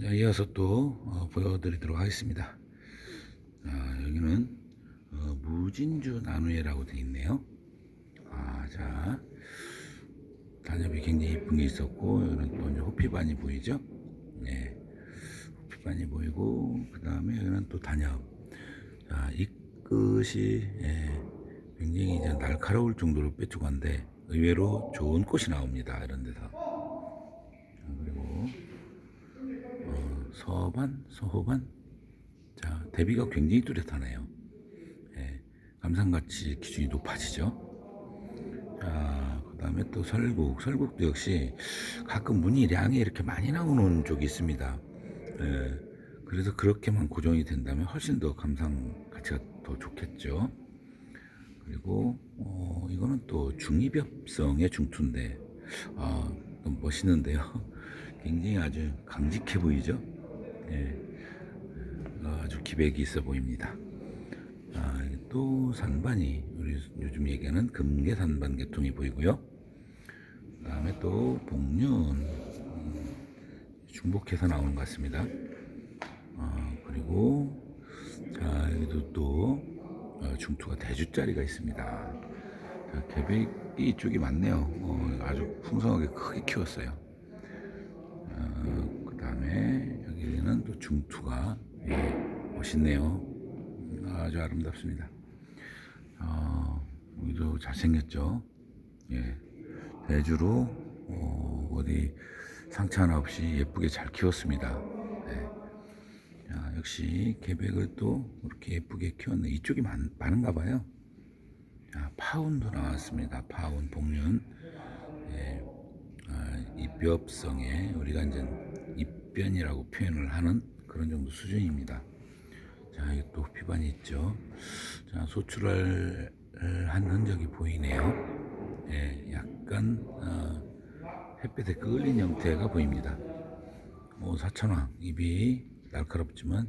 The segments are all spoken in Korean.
자, 이어서 또 어, 보여드리도록 하겠습니다. 자, 여기는 어, 무진주 나누에라고 되어 있네요. 아, 자, 단엽이 굉장히 이쁜 게 있었고, 여기는 또 이제 호피반이 보이죠? 네, 호피반이 보이고, 그 다음에 여기는 또 단엽. 자, 이 끝이 예, 굉장히 이제 날카로울 정도로 뾰족한데 의외로 좋은 꽃이 나옵니다. 이런 데서. 자, 그리고 어, 서반, 서호반. 자, 대비가 굉장히 뚜렷하네요. 예, 감상가치 기준이 높아지죠. 자, 그 다음에 또 설국. 설국도 역시 가끔 무늬량이 이렇게 많이 나오는 쪽이 있습니다. 예, 그래서 그렇게만 고정이 된다면 훨씬 더 감상 가치가 더 좋겠죠. 그리고, 어, 이거는 또 중이벽성의 중투인데, 아, 멋있는데요. 굉장히 아주 강직해 보이죠? 예, 어, 아주 기백이 있어 보입니다. 아, 또 산반이 우리 요즘 얘기하는 금계 산반 계통이 보이고요. 그다음에 또 복륜 음, 중복해서 나오는 것 같습니다. 어, 그리고 자 여기도 또 어, 중투가 대주짜리가 있습니다. 자, 계백이 이쪽이 많네요. 어, 아주 풍성하게 크게 키웠어요. 어, 그 다음에 중투가 예, 멋있네요. 아주 아름답습니다. 어, 여기도 잘생겼죠. 예, 대주로 어, 어디 상처 하나 없이 예쁘게 잘 키웠습니다. 네. 자, 역시 계백을 또 이렇게 예쁘게 키웠네. 이쪽이 많, 많은가 봐요. 자, 파운도 나왔습니다. 파운 복륜. 예, 아, 입변성에 우리가 이제 입 변이라고 표현을 하는 그런 정도 수준입니다. 자, 여기 또 피반이 있죠. 자, 소출을 한 흔적이 보이네요. 예, 약간 어, 햇빛에 끌린 형태가 보입니다. 뭐 사천왕 입이 날카롭지만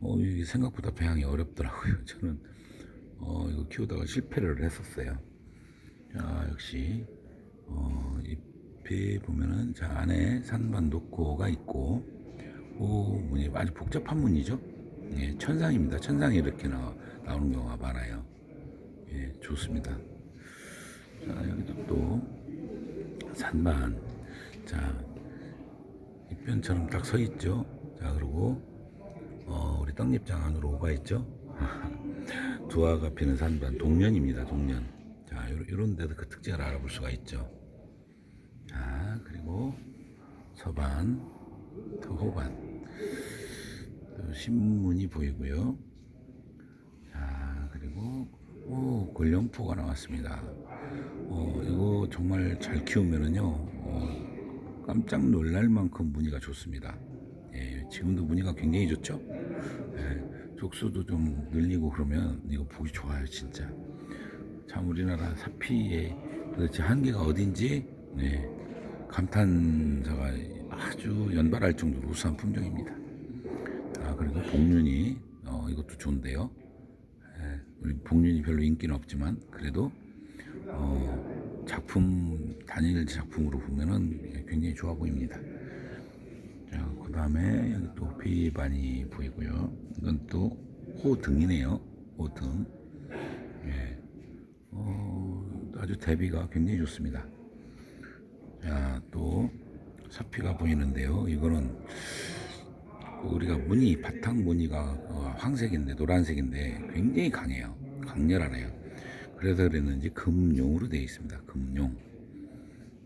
어, 이게 생각보다 배양이 어렵더라고요. 저는 어, 이거 키우다가 실패를 했었어요. 자, 역시 어, 잎에 보면은 자 안에 산반 녹고가 있고 오 문이 아주 복잡한 문이죠. 예, 천상입니다. 천상이 이렇게 나, 나오는 경우가 많아요. 예, 좋습니다. 자 여기도 또 산반 자 잎변처럼 딱 서 있죠. 자 그리고 어, 우리 떡잎장 안으로 오가 있죠. 두화가 피는 산반 동년입니다. 동년. 자 요런 데도 그 특징을 알아볼 수가 있죠. 자 그리고 서반, 토호반, 또 신문이 보이고요. 자 그리고 오 권령포가 나왔습니다. 어 이거 정말 잘 키우면은요 어, 깜짝 놀랄 만큼 무늬가 좋습니다. 예, 지금도 무늬가 굉장히 좋죠. 예, 족수도 좀 늘리고 그러면 이거 보기 좋아요 진짜. 참 우리나라 사피의 도대체 한계가 어딘지 네, 감탄사가 아주 연발할 정도로 우수한 품종입니다. 아 그리고 복륜이 어, 이것도 좋은데요. 예, 우리 복륜이 별로 인기는 없지만 그래도 어, 작품 단일 작품으로 보면은 굉장히 좋아 보입니다. 자, 그 다음에 또 비반이 보이고요. 이건 또 호등이네요. 호등. 예. 어, 아주 대비가 굉장히 좋습니다. 자, 또 사피가 보이는데요. 이거는 우리가 무늬 바탕 무늬가 어, 황색인데 노란색인데 굉장히 강해요. 강렬하네요. 그래서 그랬는지 금용으로 되어 있습니다. 금용.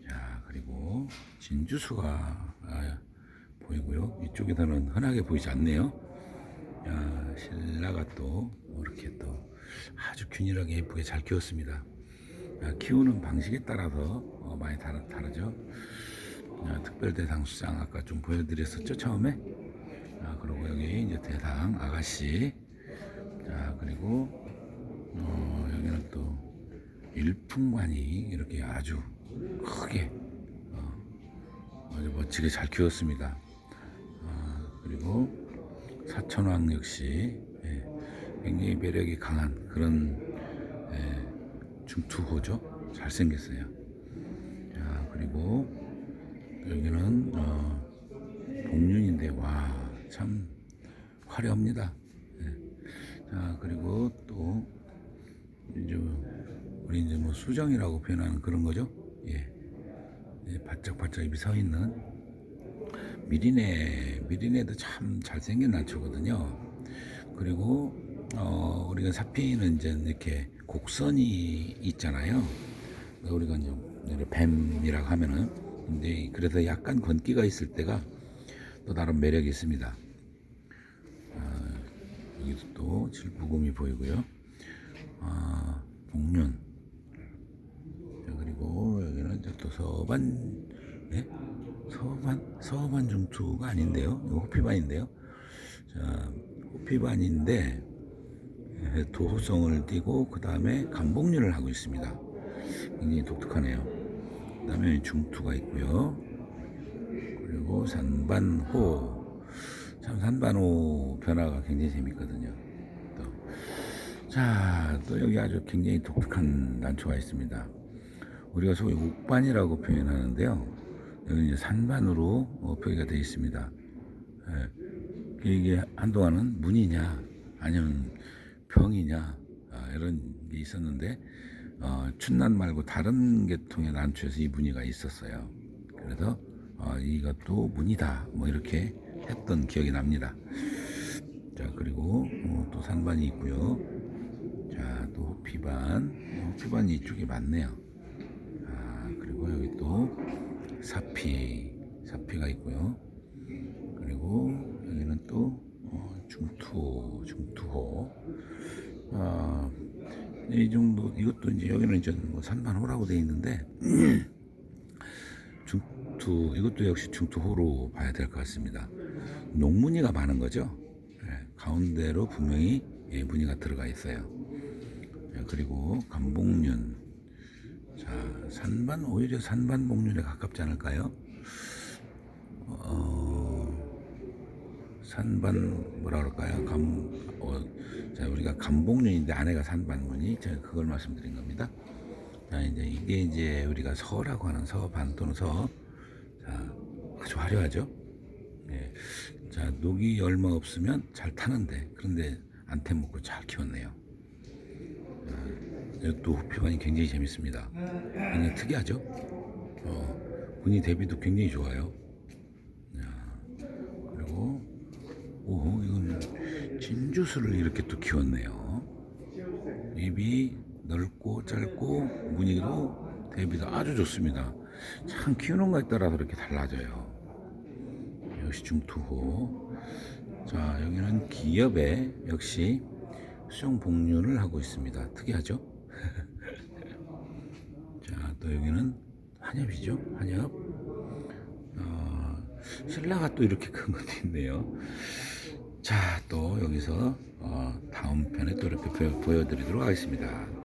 자, 그리고 진주수가 아, 보이고요. 이쪽에서는 흔하게 보이지 않네요. 자, 신라가 또 이렇게 또 아주 균일하게 예쁘게 잘 키웠습니다. 자, 키우는 방식에 따라서 어, 많이 다르, 다르죠. 자, 특별 대상 수장 아까 좀 보여드렸었죠 처음에. 자, 그리고 여기 이제 대상 아가씨. 자, 그리고 어, 여기는 또 일품관이 이렇게 아주 크게 어, 아주 멋지게 잘 키웠습니다. 어, 그리고 사천왕 역시 예, 굉장히 매력이 강한 그런 예, 중투호죠. 잘생겼어요. 자, 그리고 여기는 어, 복륜인데 와 참 화려합니다. 예. 자 그리고 또 이제 우리 이제 뭐 수정이라고 표현하는 그런 거죠. 예. 예, 바짝바짝 입이 서 있는 미리네 미리네도 참 잘생긴 난초거든요. 그리고 어, 우리가 사피는 이제 이렇게 곡선이 있잖아요. 우리가 이제 뱀이라고 하면은 근데 그래서 약간 건기가 있을 때가 또 다른 매력이 있습니다. 아, 여기도 또 질부금이 보이고요. 아, 복륜. 자, 그리고 여기는 이제 또 서반, 네? 서반, 서반 중투가 아닌데요. 호피반인데요. 자, 호피반인데 예, 도호성을 띠고 그 다음에 감복륜을 하고 있습니다. 굉장히 독특하네요. 그 다음에 중투가 있고요. 그리고 산반호. 참 산반호 변화가 굉장히 재밌거든요. 또. 자, 또 여기 아주 굉장히 독특한 난초가 있습니다. 우리가 소위 옥반이라고 표현하는데요. 여기 이제 산반으로 어, 표기가 되어 있습니다. 예. 이게 한동안은 문이냐 아니면 병이냐 아, 이런 게 있었는데 어, 춘난 말고 다른 계통의 난초에서 이 문의가 있었어요. 그래서 어, 이것도 문이다 뭐 이렇게 했던 기억이 납니다. 자 그리고 어, 또 산반이 있고요. 자또 호피반 호피반이 이쪽에 많네요. 아 그리고 여기 또 사피 사피가 있고요. 그리고 여기는 또 어, 중투 중투호 아, 이 정도 이것도 이제 여기는 이제 뭐 산반호라고 되어 있는데 중투 이것도 역시 중투호로 봐야 될 것 같습니다. 농무늬가 많은 거죠. 예, 가운데로 분명히 예, 무늬가 들어가 있어요. 예, 그리고 감복륜 자 산반 오히려 산반 복륜에 가깝지 않을까요? 어, 산반 뭐라 그럴까요? 감, 어, 자 우리가 감복륜인데 아내가 산반문이 제가 그걸 말씀드린 겁니다. 자 이제 이게 이제 우리가 서라고 하는 서 반 또는 서, 자 아주 화려하죠. 예. 자 녹이 얼마 없으면 잘 타는데 그런데 안태 먹고 잘 키웠네요. 자, 또 호피반이 굉장히 재밌습니다. 굉장히 특이하죠. 어, 분위 대비도 굉장히 좋아요. 그리고 오 이건 진주수를 이렇게 또 키웠네요. 입이 넓고 짧고 무늬도 대비도 아주 좋습니다. 참 키우는 거에 따라서 이렇게 달라져요. 역시 중투호. 자 여기는 기업에 역시 복륜을 하고 있습니다. 특이하죠? 자 또 여기는 한엽이죠. 한엽. 어, 신라가 또 이렇게 큰 것도 있네요. 자, 또 여기서 어, 다음 편에 또 이렇게 보여- 보여드리도록 하겠습니다.